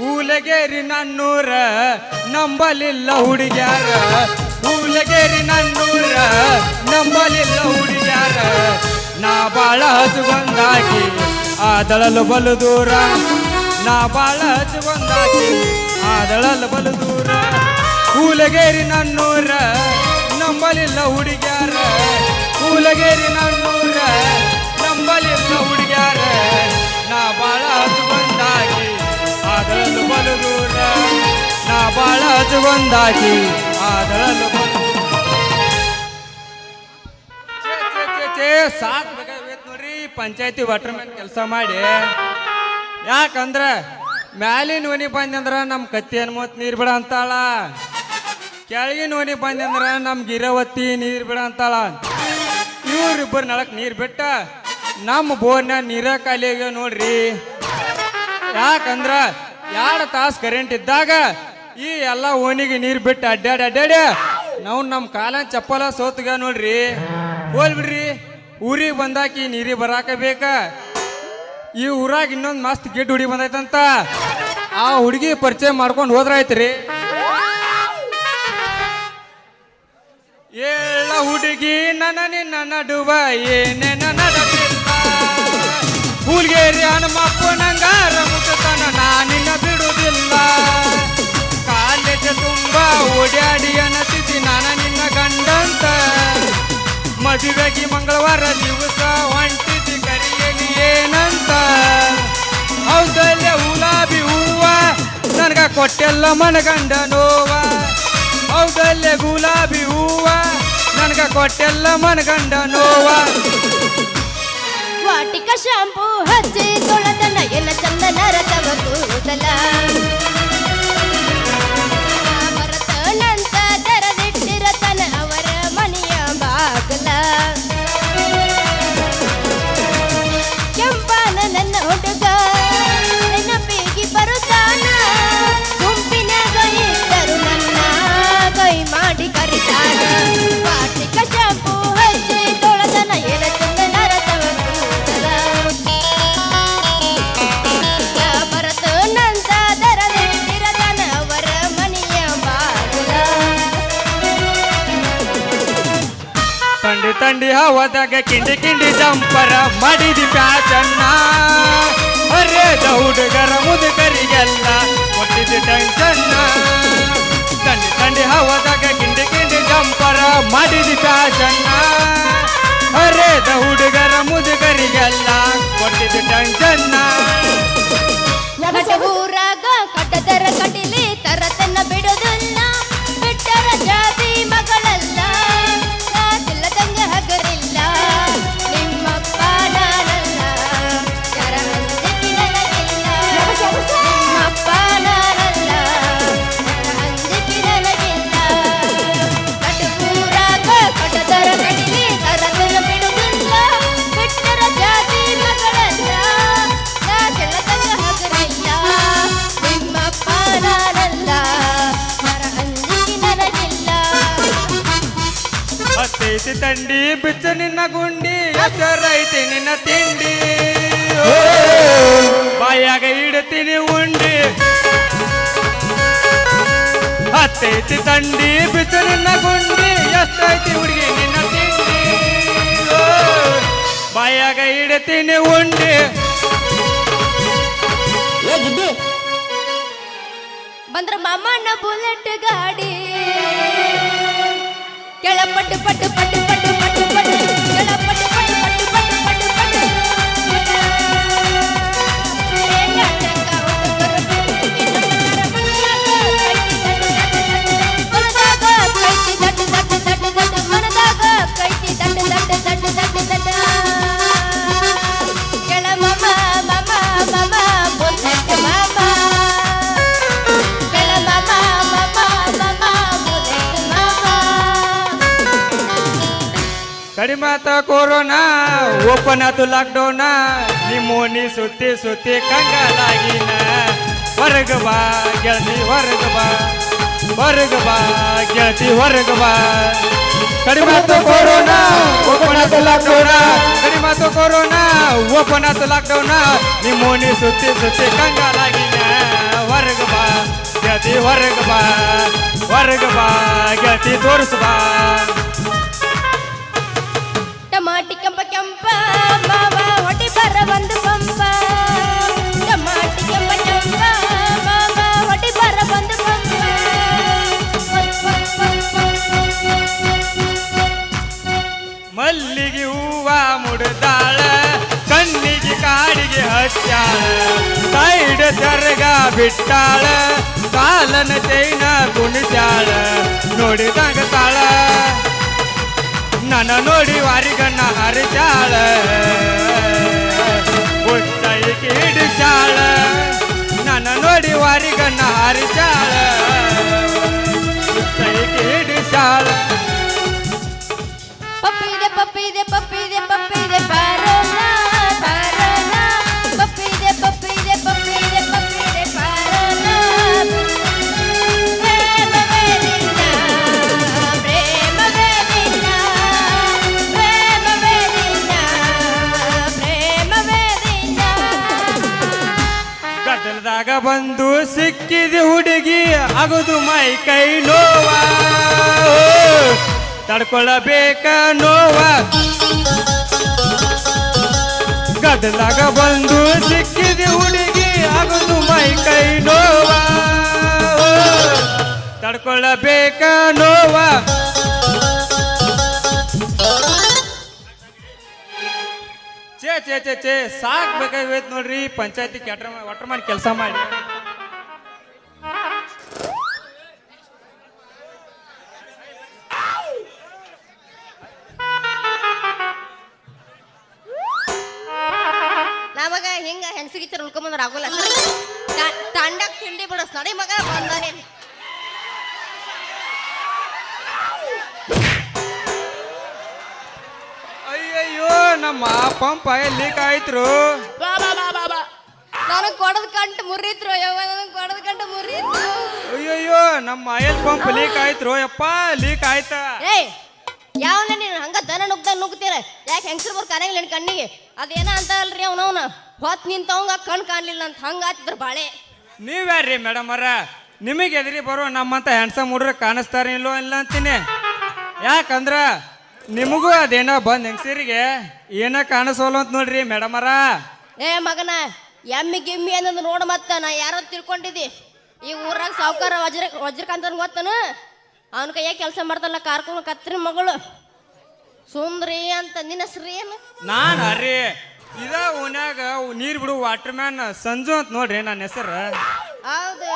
ಹೂಲಗೇರಿ ನನ್ನೂರ ನಂಬಲಿಲ್ಲ ಹುಡುಗ್ಯಾರ. ಹೂಲಗೇರಿ ನನ್ನೂರ ನಂಬಲಿಲ್ಲ ಹುಡುಗ್ಯಾರ. ನಾ ಬಾಳ ಹಚ್ಚುಗೊಂದಾಕಿ ಆದಳಲು ಬಲು ದೂರ. ನಾ ಬಾಳ ಹಚ್ಚುಗೊಂದಾಕಿ ಆದಳಲು ಬಲು ದೂರ. ಹೂಲಗೇರಿ ನನ್ನೂರ ನಂಬಲಿಲ್ಲ ಹುಡುಗ್ಯಾರ. ಹೂಲಗೇರಿ ನನ್ನೂರ ನಂಬಲಿಲ್ಲ ಹುಡುಗ್ಯಾರ. ನಾ ಬಾಳ ಹಚ್ಚುಗೊಂದಾಕಿ ಆದಳಲು ಬಲು ದೂರ ನಾ ಬಾಳ ಬಂದಾಕಿ ಆದಳಲು ಸಾಕ್ ನೋಡ್ರಿ. ಪಂಚಾಯತಿ ವಾಟರ್ ಮ್ಯಾನ್ ಕೆಲಸ ಮಾಡಿ. ಯಾಕಂದ್ರ ಮ್ಯಾಲಿನ ಓನಿ ಬಂದಂದ್ರ ನಮ್ಮ ಕತ್ತಿ ಅನ್ಮತ್ ನೀರ್ ಬಿಡ ಅಂತಾಳ ಕೆಳಗಿನ ಓನಿ ಬಂದಂದ್ರ ನಮ್ ಗಿರವತ್ತಿ ನೀರು ಬಿಡ ಅಂತಾಳ ಇವ್ರಿಬ್ಬರು ನಳಕ್ ನೀರು ಬಿಟ್ಟ ನಮ್ಮ ಬೋರ್ನ ನೀರ ಖಾಲಿ ಆಗ್ಯಾವ ನೋಡ್ರಿ. ಯಾಕಂದ್ರ ಎರಡು ತಾಸು ಕರೆಂಟ್ ಇದ್ದಾಗ ಈ ಎಲ್ಲ ಓಣಿಗೆ ನೀರು ಬಿಟ್ಟು ಅಡ್ಡಾಡಿ ಅಡ್ಡಾಡಿ ನಾವು ನಮ್ಮ ಕಾಲ ಚಪ್ಪಲ ಸೋತ್ಗ ನೋಡ್ರಿ. ಹೋಲ್ ಬಿಡ್ರಿ. ಊರಿಗೆ ಬಂದಾಕಿ ನೀರಿಗೆ ಬರಾಕ ಬೇಕ. ಈ ಊರಾಗ ಇನ್ನೊಂದು ಮಸ್ತ್ ಗಿಡ್ ಹುಡುಗಿ ಬಂದೈತಂತ. ಆ ಹುಡುಗಿ ಪರಿಚಯ ಮಾಡ್ಕೊಂಡು ಹೋದ್ರಾಯ್ತ್ರಿ ಎಲ್ಲ ಹುಡುಗಿ ನನ್ನ ನಿನ್ನ ನಡುವ ಏನೇನ ನಡೆದಿಲ್ಲ ಹುಲ್ಗೇರಿ ಹನುಮಪ್ಪ ನಂಗಾರ ಮುಟ್ಟತನ ನಾನಿನ್ನ ಬಿಡುವುದಿಲ್ಲ. ಕಾಲೇಜ ತುಂಬಾ ಓಡಾಡಿ ಅನ್ನತಿದ್ದಿ ನಾನ ನಿನ್ನ ಗಂಡಂತ. ಮದುವೆಗೆ ಮಂಗಳವಾರ ದಿವಸ ಹೊಂಟಿದ್ದಿ ಕರಿಯಲಿ ಏನಂತ. ಹೌದಲ್ಲ ಗುಲಾಬಿ ಹೂವ, ನನಗ ಕೊಟ್ಟೆಲ್ಲ ಮನಗಂಡ ನೋವ. ಹೌದಲ್ಲೇ ಗುಲಾಬಿ ಹೂವ, ನನಗ ಕೊಟ್ಟೆಲ್ಲ ಮನಗಂಡ ನೋವ. ವಾಟಿಕ ಶಾಂಪೂ ಹಚ್ಚಿ ತೊಳೆದನ ಎಲ್ಲ ಚಂದನ తల ತಂಡಿ ಹೋದಾಗ ಕಿಂಡಿ ಕಿಂಡಿ ಜಂಪರ ಮಾಡಿದಿ ಪ್ಯಾಚನ್ನ ಅರೆ ಹುಡುಗರ ಮುದುಕರಿಗೆಲ್ಲ ಕೊಟ್ಟಿದ್ದು ಟೆನ್ಷನ್ನ ತಂಡಿ ತಂಡಿ ಹವದಾಗ ಕಿಂಡಿ ಕಿಂಡಿ ಜಂಪರ ಮಾಡಿದಿ ಪ್ಯಾಚನ್ನ ಅರೆ ಹುಡುಗರ ಹತ್ತೈತಿ ತಂಡಿ ಬಿಚ್ಚ ನಿನ್ನ ಗುಂಡಿ ಎಚ್ಚರೈತಿ ನಿನ್ನ ತಿಂಡಿ. ಓ, ಬಾಯಾಗ ಇಡ್ತೀನಿ ಉಂಡಿ. ಹತ್ತೈತಿ ತಂಡಿ ಬಿಚ್ಚ ನಿನ್ನ ಗುಂಡಿ ಎಷ್ಟೈತಿ ಹುಡುಗಿ ನಿನ್ನ ತಿಂಡಿ. ಓ, ಬಾಯಾಗ ಇಡ್ತೀನಿ ಉಂಡಿ. ಬಂದ್ರ ಮಾಮಣ್ಣ ಬುಲೆಟ್ ಗಾಡಿ. கிளப்பட்டு பட்டு பட்டு பட்டு பட்டு பட்டு கிளப்பட்டு பட்டு பட்டு பட்டு பட்டு பட்டு மனதாக கைத்தி தட்டு தட்டு தட்டு தட்டு தட்டு ಕಡಿಮೆ ಆತ ಕೊರೋನಾ ಓಪನ್ ಆತು ಲಾಕ್ಡೌನ ನಿಮ್ಮೋನಿ ಸುತ್ತಿ ಸುತ್ತಿ ಕಂಗಾಲಾಗಿನ ಹೊರಗ ಬಾ ಗೆಳತಿ ಹೊರಗ ಬಾ ಹೊರಗ ಬಾ ಗೆಳತಿ ಹೊರಗ ಬಾ ಕಡಿಮೆ ಆತು ಕೊರೋನಾ ಓಪನ್ ಆತು ಲಾಕ್ಡೌನ ಕಡಿಮೆ ಆತು ಕೊರೋನಾ ಓಪನ್ ಆತು ಲಾಕ್ಡೌನ ನಿಮ್ಮೋನಿ ಸುತ್ತಿ ಸುತ್ತಿ ಕಂಗಾಲಾಗಿನ ಹೊರಗ ಹೊರಗ ಬಾ ಹೊರಗ ಬಾ ಗೆಳತಿ ತೋರಿಸ್ ಬಾ ಟಮಾಟಿ ಕೆಂಪ ಕೆಂಪ ಮಾವ ಹೊಡಿ ಬರ ಒಂದು ಪಂಪ ಟಮಾಟಿ ಕೆಂಪ ಕೆಂಪ ಮಾವ ಹೊಡಿ ಬರ ಒಂದು ಪಂಪ ಮಲ್ಲಿಗೆ ಹೂವ ಮುಡ್ದಾಳ ಕಣ್ಣಿಗೆ ಕಾಡಿಗೆ ಹಚ್ಚಾಳ ಸೈಡ್ ಸೆರಗ ಬಿಟ್ಟಾಳ ಕಾಲನ ಚೈನ ಕುಣಿಸ್ಯಾಳ ನೋಡಿದಾಗ ತಾಳ ನನ್ನ ನೋಡಿ ವಾರಿಗಣ್ಣ ಹರಿಚಾಳ ಉಚ್ಚೈಗೆ ಹಿಡಿಸಾಳ ನನ್ನ ನೋಡಿ ವಾರಿಗಣ್ಣ ಹರಿಚಾಳ ಉಚ್ಚೈಗೆ ಹಿಡಿಸಾಳ ಅಗದು ಮೈ ಕೈ ನೋವ. ತಡ್ಕೊಳ್ಳಬೇಕ ನೋವ. ಗದ್ದಲಾಗ ಬಂದು ಸಿಕ್ಕಿದೆ ಹುಡುಗಿ, ಆಗೋದು ಮೈ ಕೈ ನೋವ. ತಡ್ಕೊಳ್ಳಬೇಕ ನೋವ. ಚೇ ಚೇ ಚೇ ಚೇ ಸಾಕ್ ಬೇಕಾಗೈತ್ ನೋಡ್ರಿ, ಪಂಚಾಯತಿ ಕೆಟ್ರ ಒಟ್ರ ಮಾಡಿ ಕೆಲಸ ಮಾಡಿ. ಹಿಂಗ ಹೆಣ್ಸಿಗಿಚ್ಚರ್ ಉಳ್ಕೊಂಬಂದ್ರ ಆಗೋಲ್ಲ. ತಂಡಕ್ ತಿಂಡಿ ಬಿಡಸ್. ನಡಿ ಮಗ ಬಂದಾನೆ. ಅಯ್ಯಯ್ಯೋ ನಮ್ಮ ಪಂಪ್ ಲೀಕ್ ಆಯ್ತ್ರು? ಬಾ ಬಾ ಬಾ ಬಾ ಬಾ. ನನಗ್ ಕೊಡದ ಕಂಟ್ ಮುರಿತ್ರು ನನಗ್ ಕೊಡದ ಕಂಟು ಮುರಿದ್ರು ಅಯ್ಯಯ್ಯೋ ನಮ್ಮ ಆಯಲ್ ಪಂಪ್ ಲೀಕ್ ಆಯ್ತ್ರು. ಯಪ್ಪ ಲೀಕ್ ಆಯ್ತ? ಏಯ್ ಯಾವನ ನೀನು? ಹಂಗ ದನ ನುಗ್ದ ನುಗ್ತೀರ ಯಾಕೆ ಹೆಂಗಸ್ರು ಬರ್ ನಿನ್ ಕಣ್ಣಿಗೆ? ಅದೇನ ಅಂತ ಅಲ್ರಿ ಅವನವನ ಹೊತ್ತು ನಿಂತವಂಗ ಕಣ್ ಕಾಣಲಿಲ್ಲ ಅಂತ ಹಂಗಾತಿದ್ರು ಬಾಳೆ. ನೀವ್ಯಾರ್ರಿ ಮೇಡಮ್ ಅರ ನಿಮಗೆ ಎದುರಿ ಬರೋ ನಮ್ಮಂತ ಹ್ಯಾಂಡ್ಸಮ್ ಹುಡ್ರ ಕಾಣಿಸ್ತಾರ ಇಲ್ಲೋ ಇಲ್ಲ ಅಂತೀನಿ. ಯಾಕಂದ್ರ ನಿಮಗೂ ಅದೇನೋ ಬಂದ್ ಹೆಂಗಸರಿಗೆ ಏನ ಕಾಣಿಸೋಲ್ಲ ಅಂತ ನೋಡ್ರಿ ಮೇಡಮ್ ಅರ ಏ ಮಗನ ಎಮ್ಮಿ ಗಿಮ್ಮಿ ಅನ್ನೋದು ನೋಡು ಮತ್ತ ನಾ ಯಾರೋ ತಿಳ್ಕೊಂಡಿದ್ದಿ? ಈ ಊರಾಗ ಸಾವುಕಾರ ವಜ್ರ ವಜ್ರಕಾಂತನ್ ಗೊತ್ತನು? ಅವನ ಕೈಯಾಗ ಕೆಲಸ ಮಾಡ್ತಲ್ಲ ಕಾರ್ಕೊಂಡು ಕತ್ರಿ ಮಗಳು. ಸುಂದ್ರಿ ಅಂತ ನಿನ್ನ ಹೆಸ್ರು ಏನು ನಾನ್ ಅರಿ ಇದ ಓನ್ಯಾಗ ನೀರ್ ಬಿಡು ವಾಟರ್ ಮ್ಯಾನ್ ಸಂಜು ಅಂತ ನೋಡ್ರಿ ನನ್ನ ಹೆಸರು. ಹೌದು.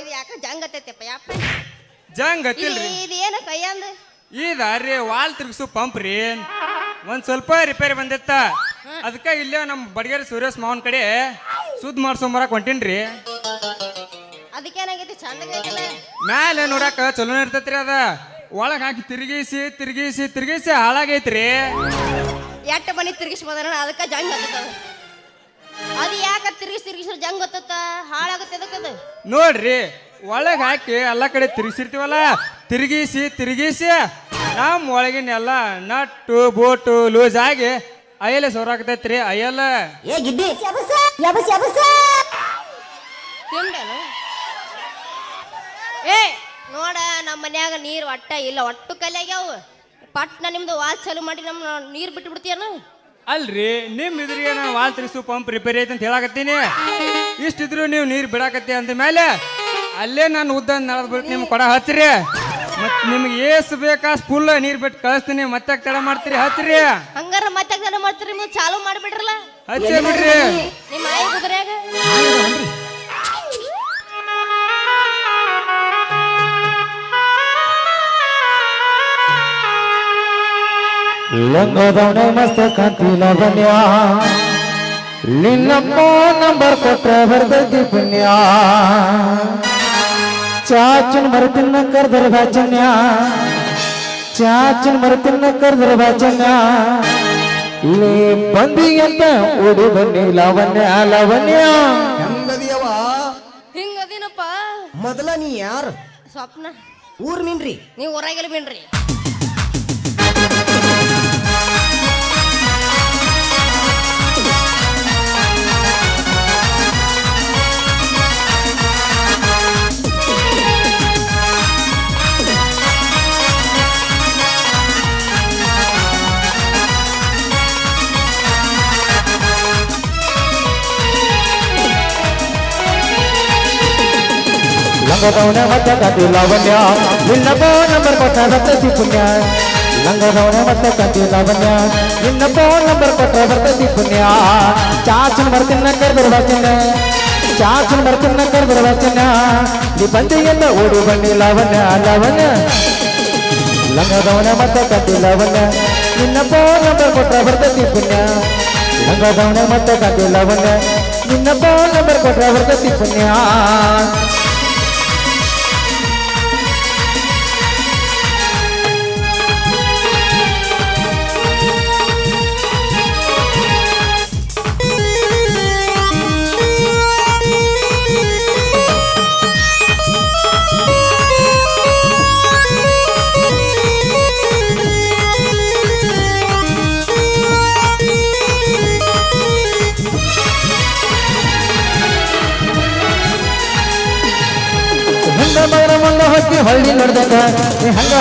ಇದು ಯಾಕೆ ಜಂಗ್ ಹತ್ತೈತಪ್ಪ ಯಪ್ಪ ಜಂಗ್ ಇದು ಗತಿಲ್ರಿ ಇದು ಏನು ಕೈಯಂದ ಇದ ರೀ ವಾಲ್ ತಿರ್ಗಿಸು ಪಂಪ್ ರೀ. ಒಂದ್ ಸ್ವಲ್ಪ ರಿಪೇರಿ ಬಂದಿತ್ತ. ಅದಕ್ಕೆ ಇಲ್ಲೇ ನಮ್ಮ ಬಡಗೇರಿ ಸುರೇಶ್ ಮಾವನ್ ಕಡೆ ಸುದ್ ಮಾಡ್ಸೊಂಬರಕ್ ಹೊಂಟೀನ್ರಿ. ಅದಕ್ಕೇನಾಗೈತಿ ಚಂದಗೈತಿಲ್ಲ? ಮ್ಯಾಲೆ ನೋಡಾಕ ಚಲೋ ಇರ್ತೈತ್ರಿ ಅದ. ಒಳಗ್ ಹಾಕಿ ತಿರುಗಿಸಿ ತಿರುಗಿಸಿ ತಿರುಗಿಸಿ ಹಾಳಾಗೈತ್ರಿ. ಎಟ್ಟ ಮನಿ ತಿರ್ಗಿಸ್ಬೋದ ಅದಕ್ಕೆ ಜಂಗ್ ಹತ್ತದ. ಅದು ಯಾಕೆ ತಿರುಗಿಸಿ ತಿರುಗಿಸಿದ್ರೆ ಜಂಗ್ ಹತ್ತತ್ತ ಹಾಳಾಗುತ್ತೆ ಅದಕ್ಕದು ನೋಡ್ರಿ ಒಳಗೆ ಹಾಕಿ ಎಲ್ಲ ಕಡೆ ತಿರುಗಿಸಿರ್ತೀವಲ್ಲ ತಿರುಗಿಸಿ ತಿರುಗಿಸಿ ನಮ್ಮ ಒಳಗಿನ ಎಲ್ಲ ನಟ್ಟು ಬೋಟು ಲೂಸ್ ಆಗಿ ಅಯ್ಯಲೆ ಸೋರಾಕತೈತ್ರಿ ಅಯ್ಯಲ್ಲ ಏ ಗಿಡ್ಡಿ. ಯಬಸ್ ಯಬಸ್ ತಿಂಡೇನು ಏ ನೋಡ ನಮ್ಮ ಮನ್ಯಾಗ ನೀರು ಒಟ್ಟ ಇಲ್ಲ ಒಟ್ಟು ಕಲೆಯಾಗ್ಯಾವ ಪಟ್ನ ನಿಮ್ದು ವಾಲ್ ಚಾಲು ಮಾಡಿ ನಮ್ಮ ನೀರು ಬಿಟ್ಟು ಬಿಡ್ತೀಯನು ಅಲ್ರಿ ನಿಮ್ ಇದ್ರಿಗೆ ನಾನು ವಾಲ್ ತರಿಸು ಪಂಪ್ ರಿಪೇರಿ ಐತೆ ಅಂತ ಹೇಳಕತ್ತೀನಿ. ಇಷ್ಟಿದ್ರು ನೀವು ನೀರು ಬಿಡಾಕತ್ತಿ ಅಂದ ಮೇಲೆ ಅಲ್ಲೇ ನಾನು ಉದ್ದ ನಳದ್ ಬಿಟ್ಟು ನಿಮ್ಗೆ ಕೊಡ ಹಚ್ಚಿರಿ ಮತ್ ನಿಮ್ಗೆ ಏಸ್ ಬೇಕಾ ಫುಲ್ ನೀರ್ ಬಿಟ್ಟು ಕಳಿಸ್ತೀನಿ ಮತ್ತೆ ತಡ ಮಾಡ್ತೀರಿ ಹತ್ತಿರಿ ಹಂಗಾರ ಮತ್ತೆ ತಡ ಮಾಡ್ತೀರಿ ನೀವು ಚಾಲು ಮಾಡಿಬಿಡ್ರಲ್ಲ? ಹಚ್ಚಿ ಬಿಡ್ರಿ. ನಿಮ್ಮ ಆಯಿ ಕುದುರೆಯಾಗ? ಲಂಗದವನೆ ಮಸ್ತ ಕಾಂತಿಲ ಬನ್ಯ ನಿನ್ನಪ್ಪ ನಂಬರ್ ಕೊಟ್ರೆ ಬರ್ದಿ ಪುಣ್ಯ. ಚಾಚನ್ ಮರತಿನ ಕರ್ದರ ವಾಚನ್ಯ ಚಾಚನ್ ಮರತಿನ ಕರ್ದರ ವಾಚನ್ಯ ಇಲ್ಲಿ ಬಂದಿ ಅಂತ ಓಡಿ ಬನ್ನಿ ಲಾವಣ್ಯ ಲಾವಣ್ಯ ಹೆಂಗದಿಯವ ಹಿಂಗದಿನಪ್ಪ? ಮೊದಲ ನೀ ಯಾರು? ಸ್ವಪ್ನ. ಊರ್ ನಿನ್ರಿ ನೀವು ಹೊರಗೆಲ್ಲ ಬಿನ್ರಿ ಲಂಗದವನ ಮತ್ತದಿ ಲಾವಣ್ಯ. ನಿನ್ನಪ್ಪ ನಂಬರ್ ಕೊಟ್ಟ ಬರ್ತತಿ ಪುಣ್ಯ ಲಂಗದವನ ಮತ್ತದಿ ಲಾವಣ್ಯ. ನಿನ್ನಪ್ಪ ನಂಬರ್ ಕೊಟ್ಟ ಬರ್ತತಿ ಪುಣ್ಯ ಚಾಚನ ಬರ್ತಿನ ಕರೆದಿರುವ ಚಿನ್ನ. ಚಾಚನ ಬರ್ತಿನ ಕರೆದಿರುವ ಚಿನ್ನ. ನೀ ಬಂದೆಯನ್ನ ಓಡಿ ಬನ್ನಿ ಲಾವಣ್ಯ ಲಾವಣ್ಯ. ಲಂಗದವನ ಮತ್ತದಿ ಲಾವಣ್ಯ. ನಿನ್ನಪ್ಪ ನಂಬರ್ ಕೊಟ್ಟ ಬರ್ತತಿ ಪುಣ್ಯ ಲಂಗದವನ ಮತ್ತದಿ ಲಾವಣ್ಯ. ನಿನ್ನ ಬಾಲ ಬರ್ಕೊಟ್ಟ ಬರ್ತತಿ ಪುಣ್ಯ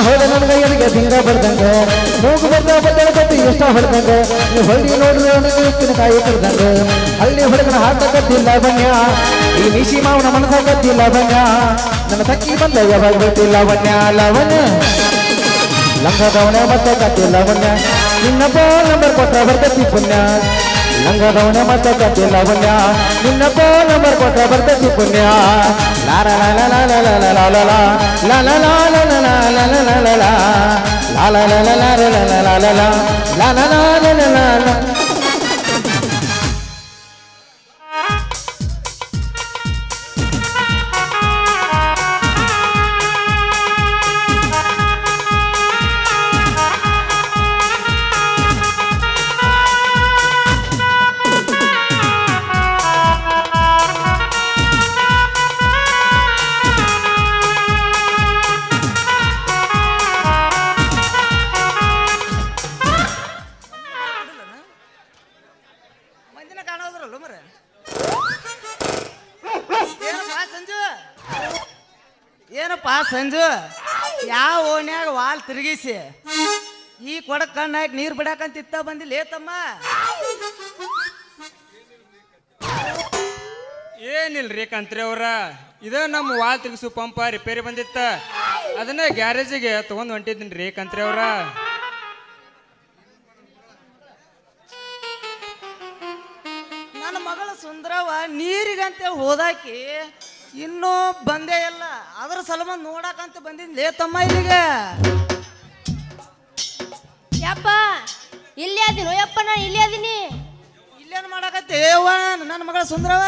ನೀ ನನಗೆ ಎದಗೆ ದಿಂಗ ಬರ್ದಂಗ? ಮೂಗು ಬರ್ದ ಬದ್ದಳ ಕತ್ತಿ ಎಷ್ಟ ಹೊಡ್ದಂಗ? ನೀವು ಹೊಳ್ಳಿ ನೋಡಿದ್ರೆ ಉಪ್ಪಿನ ಕಾಯಿ ಕಡ್ದಂಗ? ಹಳ್ಳಿ ಹೊಡಗನ ಹಾಕ ಕತ್ತಿಲ್ಲ ಬನ್ಯ ಈ ನಿಶಿ ಮಾವನ ಮನಸ ಕತ್ತಿಲ್ಲ ಬನ್ಯ ನನ್ನ ತಕ್ಕಿ ಬಂದ ಯಾವಾಗ ಗೊತ್ತಿಲ್ಲ ಬನ್ಯ ಲವಣ್ಯ. ಲಂಗದವನ ಮತ್ತೆ ಕತ್ತಿಲ್ಲ ಲವಣ್ಯ ನಿನ್ನ ನಂಬರ್ ಕೊಟ್ಟ ಬರ್ತತಿ ಪುಣ್ಯ. ಲಂಗದವನ ಮತ್ತೆ ಕತ್ತಿ ಲವಣ್ಯ ನಿನ್ನ ಫೋನ್ ನಂಬರ್ ಕೊಟ್ಟ ಬರ್ತೈತಿ ಪುಣ್ಯ ಲಾರ ಲ ಲ ಲ ಲ ಲ ಲ ಲ ಲ ಲ ಲ ಲ ಲ ಲ ಲ ಲ ಲ ಲ ಲ ಯಾವ ಓಣ್ಯಾಗ ವಾಲ್ ತಿರುಗಿಸಿ? ಈ ಕೊಡಕ್ ಕಣ್ಣಾಗಿ ನೀರ್ ಬಿಡಾಕಂತ ಇತ್ತ ಬಂದಿಲ್ಲ ಏತಮ್ಮ ಏನಿಲ್ರಿ ಕಂತ್ರಿ ಅವ್ರ? ಇದ ನಮ್ಮ ವಾಲ್ ತಿರುಗಿಸು ಪಂಪ ರಿಪೇರಿ ಬಂದಿತ್ತ. ಅದನ್ನ ಗ್ಯಾರೇಜಿಗೆ ತಗೊಂಡ್ ಹೊಂಟಿದ್ದೀನಿ ರೀ ಕಂತ್ರಿ ಅವ್ರ. ನನ್ನ ಮಗಳ ಸುಂದರವ ನೀರಿಗಂತೆ ಹೋದಾಕಿ ಇನ್ನೂ ಬಂದೇ ಇಲ್ಲ. ಅದ್ರ ಸಲಮಂದ್ ನೋಡಕಂತ ಬಂದಿದ್ ಲೇ ತಮ್ಮ ಇಲ್ಲಿಗೆ. ಯಪ್ಪ ಇಲ್ಲಿ ಅದಿನೋ? ಯಪ್ಪ ನಾ ಇಲ್ಲಿ ಅದೀನಿ. ಇಲ್ಲೇನ್ ಮಾಡಕತ್ತೆ? ಏವ್ವ ನನ್ನ ಮಗಳ ಸುಂದರವ?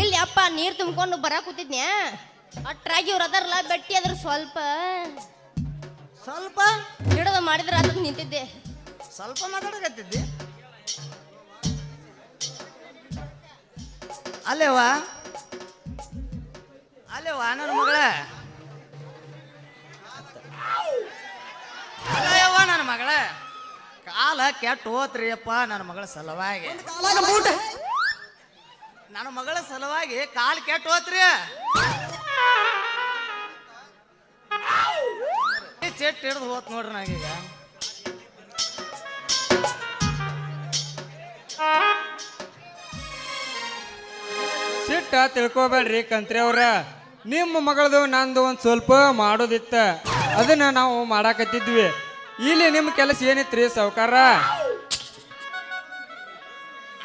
ಇಲ್ಲಿ ಅಪ್ಪ ನೀರ್ ತುಂಬಿಕೊಂಡು ಬರ ಕೂತಿದ್ನ್ಯಾ ಅಟ್ರಾಗಿ ಇವ್ರು ಅದಾರಲ್ಲ ಬೆಟ್ಟಿ ಅದ್ರ ಸ್ವಲ್ಪ. ಸ್ವಲ್ಪ? ಹಿಡಿದು ಮಾಡಿದ್ರ ಅದಕ್ಕೆ ನಿಂತಿದ್ದೆ. ಸ್ವಲ್ಪ ಮಾತಾಡಕತ್ತಿದ್ದಿ? ಅಲ್ಲೇವಾ ಅಲ್ಲೇವಾ ವಾನನ ಮಗಳ. ಅಲ್ಲಯ್ಯವ್ವ ನನ್ನ ಮಗಳ. ಕಾಲ ಕೆಟ್ಟ ಹೋತ್ರಿ ಅಪ್ಪ ನನ್ನ ಮಗಳ ಸಲುವಾಗಿ. ನನ್ನ ಮಗಳ ಸಲುವಾಗಿ ಕಾಲ್ ಕೆಟ್ಟ ಹೋತ್ರಿ. ಚೆಟ್ ಹಿಡ್ದು ಹೋತ್ ನೋಡ್ರಿ ನಾಗೀಗ. ಸಿಟ್ಟ ತಿಳ್ಕೊಬೇಡ್ರಿ ಕಂತ್ರಿ ಅವ್ರ. ನಿಮ್ಮ ಮಗಳದು ನಂದು ಒಂದು ಸ್ವಲ್ಪ ಮಾಡೋದಿತ್ತ. ಅದನ್ನ ನಾವು ಮಾಡಾಕತ್ತಿದ್ವಿ. ಇಲ್ಲಿ ನಿಮ್ಮ ಕೆಲಸ ಏನಿತ್ರಿ ಸಾವ್ಕಾರ?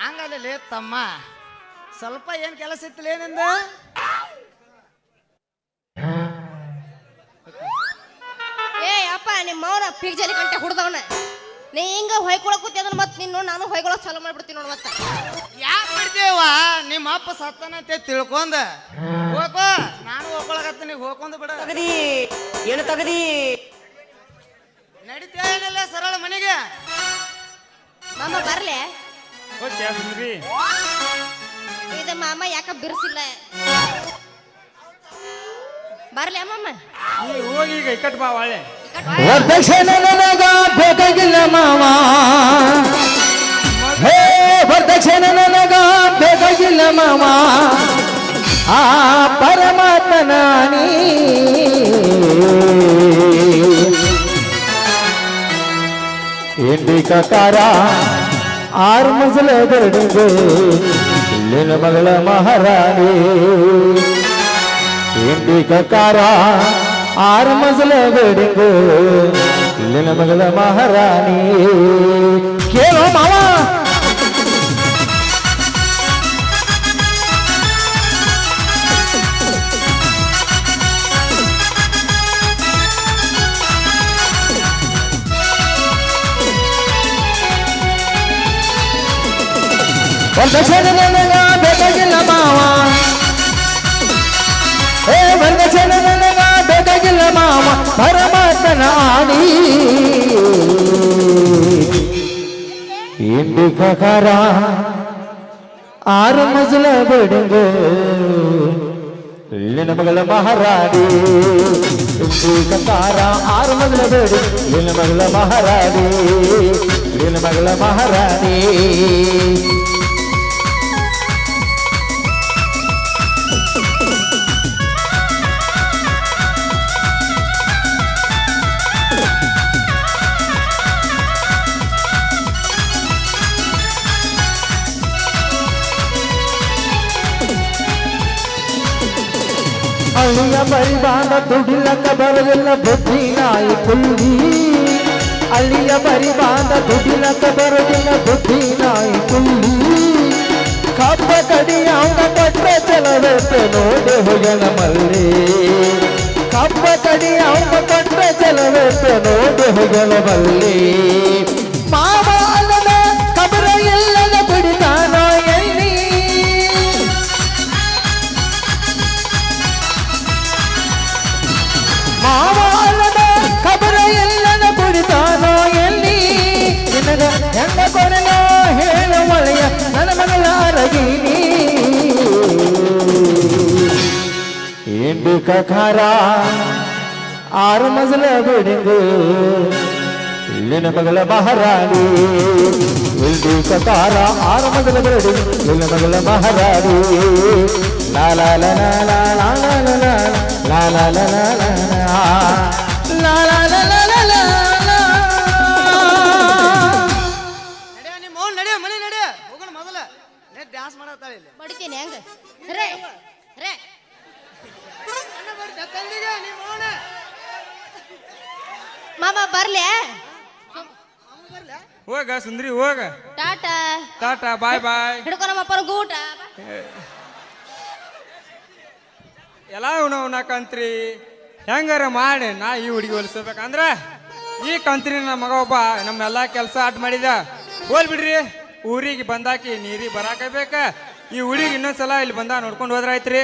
ಹಂಗಲ್ಲ ತಮ್ಮ ಸ್ವಲ್ಪ ಏನ್ ಕೆಲಸ ಇತ್ತಲ್ಲ ಏನಿಂದ ಏ ಅಪ್ಪ ನಿಮ್ಮ ಮೌನ ಪಿಗ್ಜಲಿ ಗಂಟೆ ಹುಡ್ದವನ. ನೀ ಹಿಂಗ ಹೊಯ್ಕೊಳಕ್ ಕೂತಿ ಅದನ್ನ ಮತ್ತೆ ನಿನ್ನ ನಾನು ಹೊಯ್ಕೊಳಕ್ ಚಾಲು ಮಾಡ್ಬಿಡ್ತೀನಿ ನೋಡ್ ಮತ್ತೆ. ಯಾಕೆ ಬಿಡ್ತೇವ ನಿಮ್ಮ ಅಪ್ಪ ಸತ್ತನಂತೆ ತಿಳ್ಕೊಂಡ. ಹೋಗೋ ನಾನು ಹೋಗ್ಕೊಳಕತ್ತೀನಿ ಹೋಗ್ಕೊಂಡು ಬಿಡ. ತಗದಿ ಏನು ತಗದಿ? ಏನಲ್ಲ ಸರಳ ಮನೆಗೆ. ಮಾಮ ಬರ್ಲೆ. ಓಕೆ ಸುಮ್ರಿ ಇದು ಮಾಮ ಯಾಕ ಬಿರ್ಸಿಲ್ಲ? ಬರ್ಲೆ ಮಾಮ. ನೀ ಹೋಗಿ ಈಗ ಇಕ್ಕಟ್ ಬಾ ಒಳ್ಳೆ. ವರದಕ್ಷಿಣ ನನಗ ಬೇಕಾಗಿಲ್ಲ ಮಾವ ಹೇ ವರದಕ್ಷಿಣ ನನಗ ಬೇಕಾಗಿಲ್ಲ ಮಾವ ఆ పరమాత్మనాని ఏంటి కకారా ఆరు ముసలే దొరికింది ఇల్లిన మగళ మహారాణి ఏంటి కకారా ఆరు ముసలే దొరికింది ఇల్లిన మగళ మహారాణి కేవలం మావా ಚಂದ ನನಗ ಬೇಕಾಗಿಲ್ಲ ಮಾವ. ಏ ಬರ್ದ ಚಂದ ನನಗ ಬೇಕಾಗಿಲ್ಲ ಮಾವ, ಪರಮಾತ್ಮನ ಆಡಿ ಎಂಬಿ ಕಕಾರ ಆರು ಮಜಲ ಬಿಡುಗು. ನಿನಮಗಳ ಮಹಾರಾಣಿ. ಕಕಾರ ಆರು ಮಗಳ ಬೇಡಿ. ನಿನಮಗಳ ಮಹಾರಾಣಿ. ನಿನಮಗಳ ಮಹಾರಾಣಿ. ಅಳಿಯ ಬರಿಬಾನ ದುಡಿಲಕ ಬರಲಿಲ್ಲ ಬುದ್ಧಿ ನಾಯಿ ಪುಲ್ಲಿ ಅಳಿಯ ಬರಿಬಾನ ದುಡಿಲಕ ಬರಲಿಲ್ಲ ಬುದ್ಧಿ ನಾಯಿ ಪುಲ್ಲಿ ಕಪ್ಪ ಕಡಿಯಾವ ಕೊಟ್ಟ ಚಲವತ್ತೆ ನೋಡಿ ಹೋಗಣ ಮಲ್ಲಿ. ಕಪ್ಪ ಕಡಿಯಾವ ಕೊಟ್ಟ ಚಲವತ್ತೆ ನೋಡಿ ಹೋಗಣ ಮಲ್ಲಿ. ಹೆಣ್ಣ ಕೊರನ ಹೇಳು ಒಳೆಯ ನನ್ನ ಮಗಳಾರಗಿನಿ ஏண்டு ககாரா ஆறு மசல விடுங்கு இல்லைன மகள மகாராணி ஏண்டு ககாரா ஆறு மசல விடுங்கு இல்லைன மகள மகாராணி லாலா லாலா லாலா லாலா லாலா லாலா லாலா ಬಡಿತೀನಿ ಹೆಂಗ? ರೇ ರೇ ಮಾಮ ಬರ್ಲೆ? ಹೋಗ ಸುಂದ್ರಿ ಹೋಗ. ಟಾಟಾ. ಟಾಟಾ ಬಾಯ್ ಬಾಯ್. ಹಿಡ್ಕೊ ನಮ್ಮ ಅಪ್ಪನ ಗೂಟ. ಎಲ್ಲ ಉಣ ಕಂತ್ರಿ ಹೆಂಗಾರ ಮಾಡಿ ನಾ ಈ ಹುಡುಗಿ ಹೊಲಿಸ್ಬೇಕಂದ್ರ ಈ ಕಂತ್ರಿ ನಮ್ಮ ಮಗ ಒಬ್ಬ ನಮ್ಮೆಲ್ಲ ಕೆಲಸ ಆಟ ಮಾಡಿದ. ಹೋಲ್ ಬಿಡ್ರಿ ಊರಿಗೆ ಬಂದಾಕಿ ನೀರಿಗೆ ಬರಾಕ ಬೇಕ ಈ ಹುಡುಗಿ ಇನ್ನೊಂದ್ಸಲ ಇಲ್ಲಿ ಬಂದ ನೋಡ್ಕೊಂಡು ಹೋದ್ರಾಯ್ತ್ರಿ?